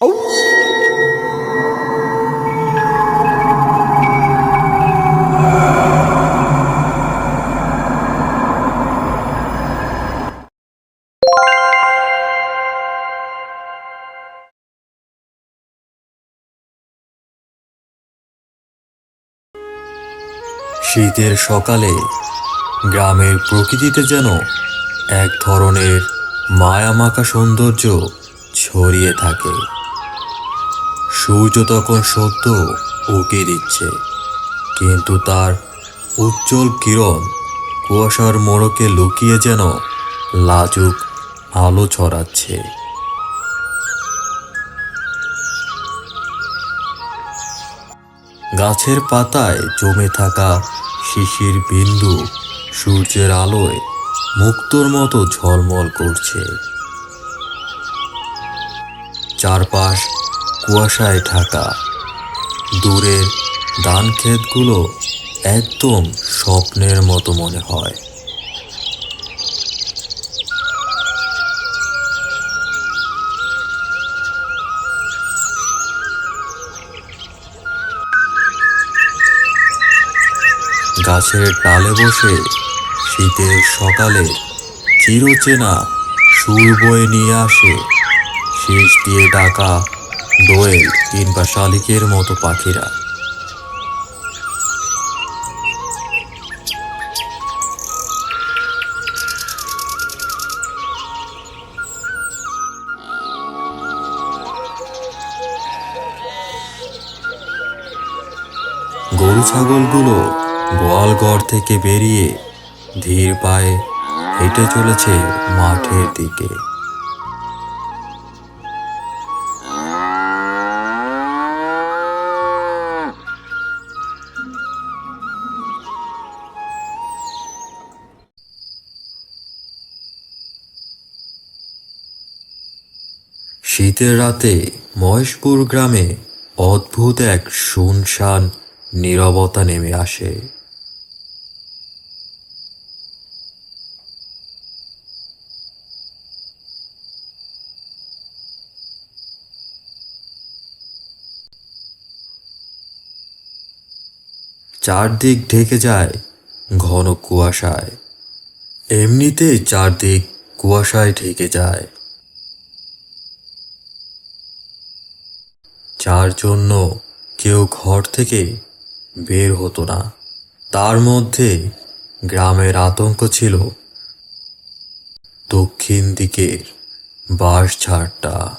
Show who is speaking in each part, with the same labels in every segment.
Speaker 1: শীতের সকালে গ্রামের প্রকৃতিতে যেন এক ধরনের মায়ামাখা সৌন্দর্য ছড়িয়ে থাকে। সূর্য তখন সদ্য উঁকে দিচ্ছে, কিন্তু তার উজ্জ্বল কিরণ কুয়াশার মোড়কে লুকিয়ে যেন লাজুক আলো ছড়াচ্ছে। গাছের পাতায় জমে থাকা শিশির বিন্দু সূর্যের আলোয় মুক্তোর মতো ঝলমল করছে। চারপাশ কুয়াশায় ঢাকা। দূরের ধান ক্ষেতগুলো একদম স্বপ্নের মতো মনে হয়। গাছের ডালে বসে শীতের সকালে চিরচেনা সুর বয়ে নিয়ে আসে। শেষ দিয়ে ডাকা দোয়েল কিংবা শালিকের মতো পাখিরা। গরু ছাগলগুলো গোয়াল ঘর থেকে বেরিয়ে ধীর পায়ে হেঁটে চলেছে মাঠের দিকে। শীতের রাতে মহেশপুর গ্রামে অদ্ভুত এক শুনশান নীরবতা নেমে আসে। চারদিক ঢেকে যায় ঘন কুয়াশায়। এমনিতেই চারদিক কুয়াশায় ঢেকে যায়। যার জন্য কেউ ঘর থেকে বের হতো না। তার মধ্যে গ্রামের আতঙ্ক ছিল। দক্ষিণ দিকের বাঁশঝাড়টা।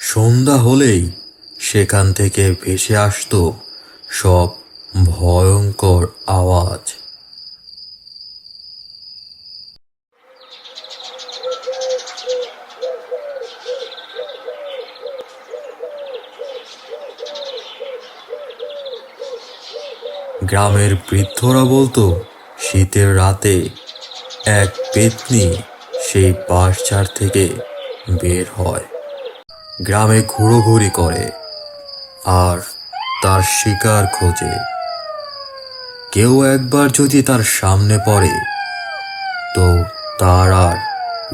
Speaker 1: সন্ধ্যা হলেই সেখান থেকে ভেসে আসতো সব ভয়ঙ্কর আওয়াজ। গ্রামের বৃদ্ধরা বলতো, শীতের রাতে এক পেতনি সেই বাঁশঝাড় থেকে বের হয়। গ্রামে ঘুরোঘুরি করে আর তার শিকার খোঁজে। কেউ একবার যদি তার সামনে পড়ে, তো তার আর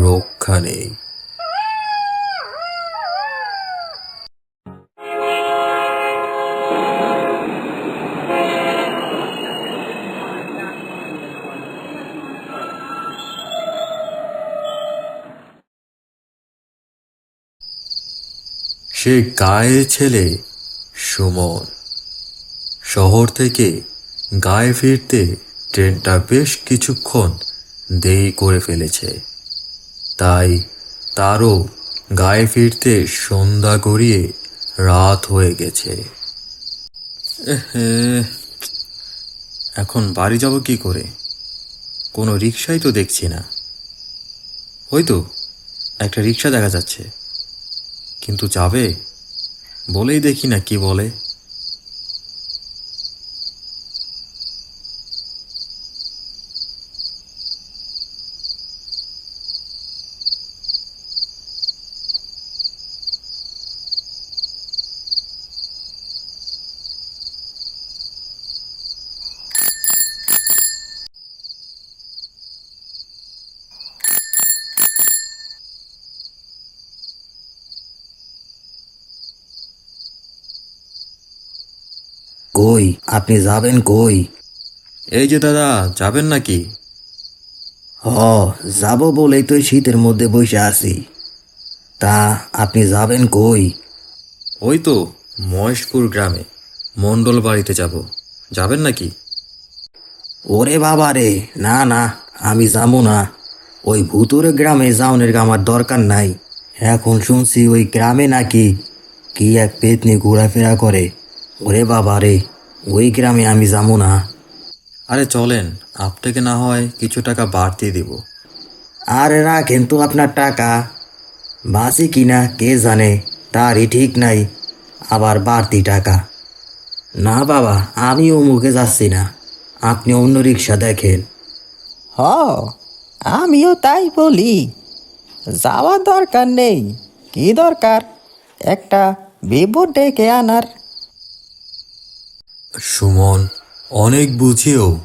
Speaker 1: রক্ষা নেই। সে গায়ের ছেলে সুমন। শহর থেকে গায়ে ফিরতে ট্রেনটা বেশ কিছুক্ষণ দেরি করে ফেলেছে। তাই তারও গায়ে ফিরতে সন্ধ্যা গড়িয়ে রাত হয়ে গেছে। এখন বাড়ি যাব কি করে? কোনো রিক্সাই তো দেখছি না। ওই তো একটা রিক্সা দেখা যাচ্ছে। কিন্তু যাবে? বলেই দেখি না কি বলে।
Speaker 2: কই? আপনি যাবেন কই?
Speaker 1: এই যে দাদা যাবেন নাকি?
Speaker 2: হ যাব বলেই তো শীতের মধ্যে বসে আছি। তা আপনি যাবেন কই?
Speaker 1: ওই তো মহেশপুর গ্রামে মণ্ডল বাড়িতে যাব। যাবেন নাকি?
Speaker 2: ওরে বাবা রে না না আমি যাব না। ওই ভুতুরে গ্রামে যাওনের আমার দরকার নাই। এখন শুনছি ওই গ্রামে নাকি কি এক পেতনি ঘোরাফেরা করে। ওরে বাবা রে। ওই গ্রামে আমি যাব না।
Speaker 1: আরে চলেন, আপনাকে না হয় কিছু টাকা বাড়তি দিব।
Speaker 2: আরে রাখেন তো আপনার টাকা। বাসি কিনা কে জানে? তারই ঠিক নাই, আবার বাড়তি টাকা। না বাবা আমি অমুকে যাচ্ছি না। আপনি অন্য রিক্সা দেখেন।
Speaker 3: হ, আমিও তাই বলি। যাওয়ার দরকার নেই। কি দরকার? একটা বিপদ ডেকে আনার।
Speaker 1: সুমন অনেক বুঝিয়েও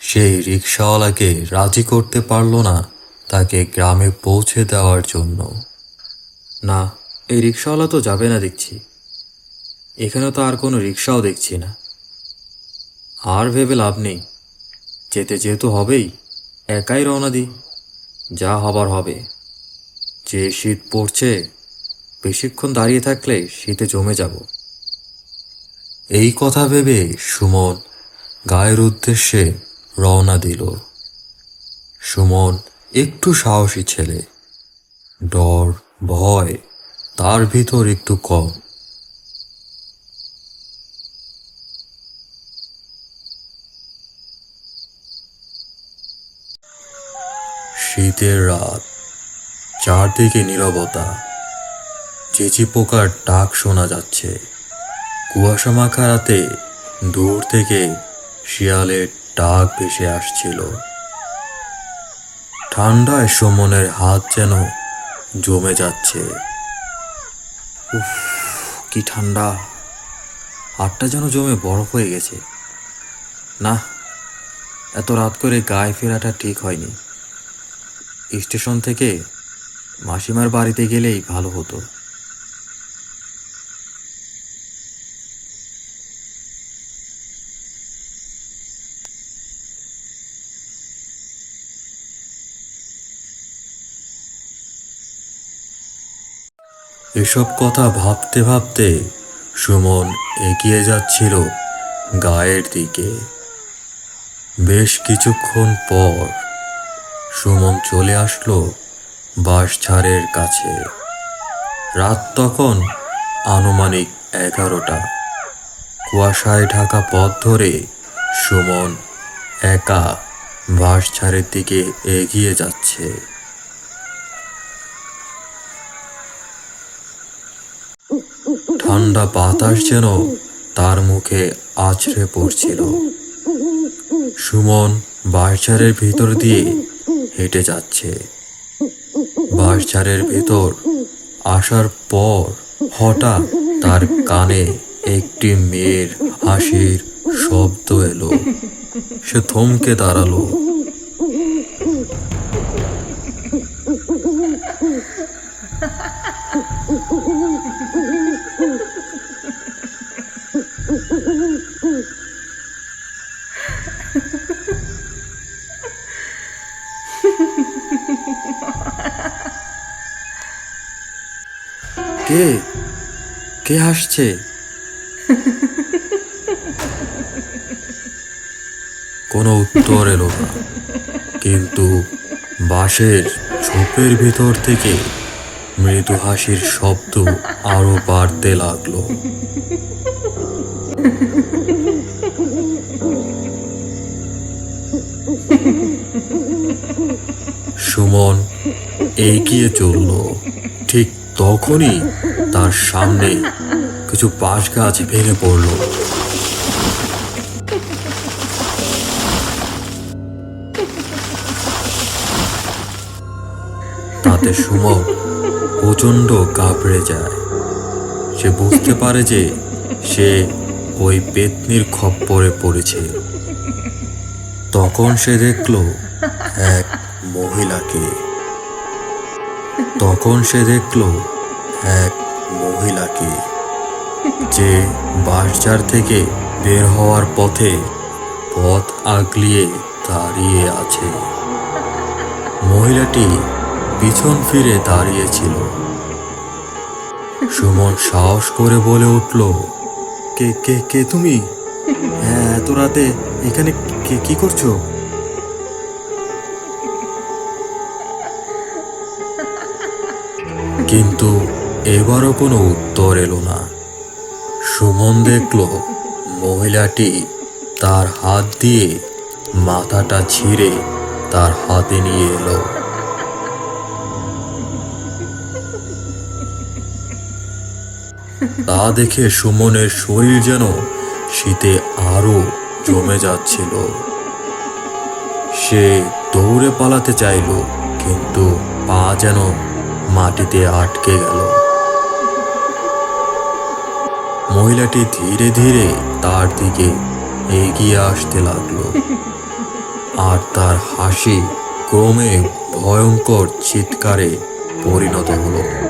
Speaker 1: সেই রিক্সাওয়ালাকে রাজি করতে পারল না তাকে গ্রামে পৌঁছে দেওয়ার জন্য। না, এই রিক্সাওয়ালা তো যাবে না দেখছি। এখানে তো আর কোনো রিক্সাও দেখছি না। আর ভেবে লাভ নেই। যেতে যেহেতু হবেই, একাই রওনা দিই। যা হবার হবে। যে শীত পড়ছে, বেশিক্ষণ দাঁড়িয়ে থাকলে শীতে জমে যাব। এই কথা ভেবে সুমন গায়ের উদ্দেশ্যে রওনা দিল। সুমন একটু সাহসী ছেলে। ডর, ভয়, তার ভিতর একটু কম। শীতের রাত, চারদিকে নীরবতা। চেচি পোকার ডাক শোনা যাচ্ছে। কুয়াশা মাখা রাতে দূর থেকে শিয়ালের ডাক ভেসে আসছিল। ঠান্ডায় সুমনের হাত যেন জমে যাচ্ছে। উফ, কি ঠান্ডা। হাতটা যেন জমে বরফ হয়ে গেছে। না, এত রাত করে গায়ে ফেরাটা ঠিক হয়নি। স্টেশন থেকে মাসিমার বাড়িতে গেলেই ভালো হতো। এসব কথা ভাবতে ভাবতে সুমন এগিয়ে যাচ্ছিল গায়ের দিকে। বেশ কিছুক্ষণ পর সুমন চলে আসলো বাঁশঝাড়ের কাছে। রাত তখন আনুমানিক এগারোটা। কুয়াশায় ঢাকা পথ ধরে সুমন একা বাঁশঝাড়ের দিকে এগিয়ে যাচ্ছে। ঠান্ডা বাতাস যেন তার মুখে আছড়ে পড়ছিল। সুমন বাঁশঝাড়ের ভিতর দিয়ে হেঁটে যাচ্ছে। বাঁশঝাড়ের ভিতর আসার পর হঠাৎ তার কানে একটি মেয়ের হাসির শব্দ এলো। সে থমকে দাঁড়াল। কে হাসছে কোনো উত্তর এলো না। কিন্তু বাঁশের ঝোপের ভিতর থেকে মৃদু হাসির শব্দ আরও বাড়তে লাগল। সুমন এগিয়ে চলল, ঠিক তখনই তার সামনে কিছু বাঁশ গাছ ভেঙে পড়ল। তাতে সুমন প্রচণ্ড কাঁপড়ে যায়। সে বুঝতে পারে যে সে ওই পেতনির খপ্পরে পড়েছে। তখন সে দেখল এক মহিলাকে। তখন সে দেখল এক মহিলাকে, যে বাঁশঝাড় থেকে বের হওয়ার পথে পথ আগলিয়ে দাঁড়িয়ে আছে। মহিলাটি পিছন ফিরে দাঁড়িয়েছিল। সুমন সাহস করে বলে উঠল, কে কে কে তুমি? হ্যাঁ এত রাতে এখানে কে, কি করছ? কিন্তু এবারও কোনো উত্তর এলো না। সুমন দেখল মহিলাটি তার হাত দিয়ে মাথাটা ছিঁড়ে তার হাতে নিয়ে এলো। তা দেখে সুমনের শরীর যেন শীতে আরও জমে যাচ্ছিল। সে দৌড়ে পালাতে চাইল, কিন্তু পা যেন মাটিতে আটকে গেল। মহিলাটি ধীরে ধীরে তার দিকে এগিয়ে আসতে লাগল। আর তার হাসি ক্রমে ভয়ঙ্কর চিৎকারে পরিণত হলো।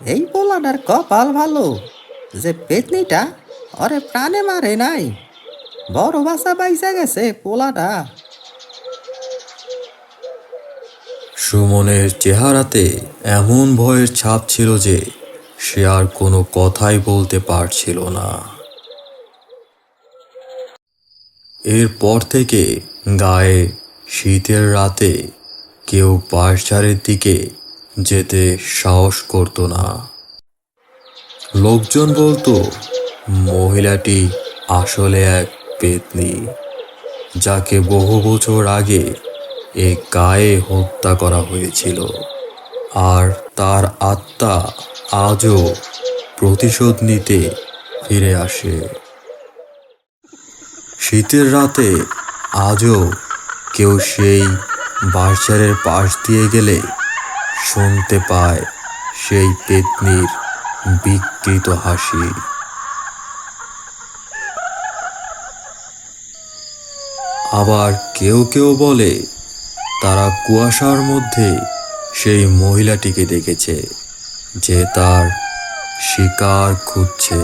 Speaker 3: এই পোলাটার কপাল ভালো, যে পেতনিটা ওরে প্রাণে মারে নাই। বড় বাসা পাইসা গেছে পোলাটা
Speaker 1: সুমনের চেহারাতে এমন ভয়ের ছাপ ছিল যে সে আর কোনো কথাই বলতে পারছিল না। এরপর থেকে গায়ে শীতের রাতে কেউ বাঁশঝাড়ের দিকে যেতে সাহস করতো না। লোকজন বলতো, মহিলাটি আসলে এক পেতনি, যাকে বহু বছর আগে এ গায়ে হত্যা করা হয়েছিল, আর তার আত্মা আজও প্রতিশোধ নিতে ফিরে আসে। শীতের রাতে আজও কেউ সেই বাঁশঝাড়ের পাশ দিয়ে গেলে শুনতে পায় সেই পেতনির বিকৃত হাসি। আবার কেউ কেউ বলে, তারা কুয়াশার মধ্যে সেই মহিলাটিকে দেখেছে, যে তার শিকার খুঁজছে।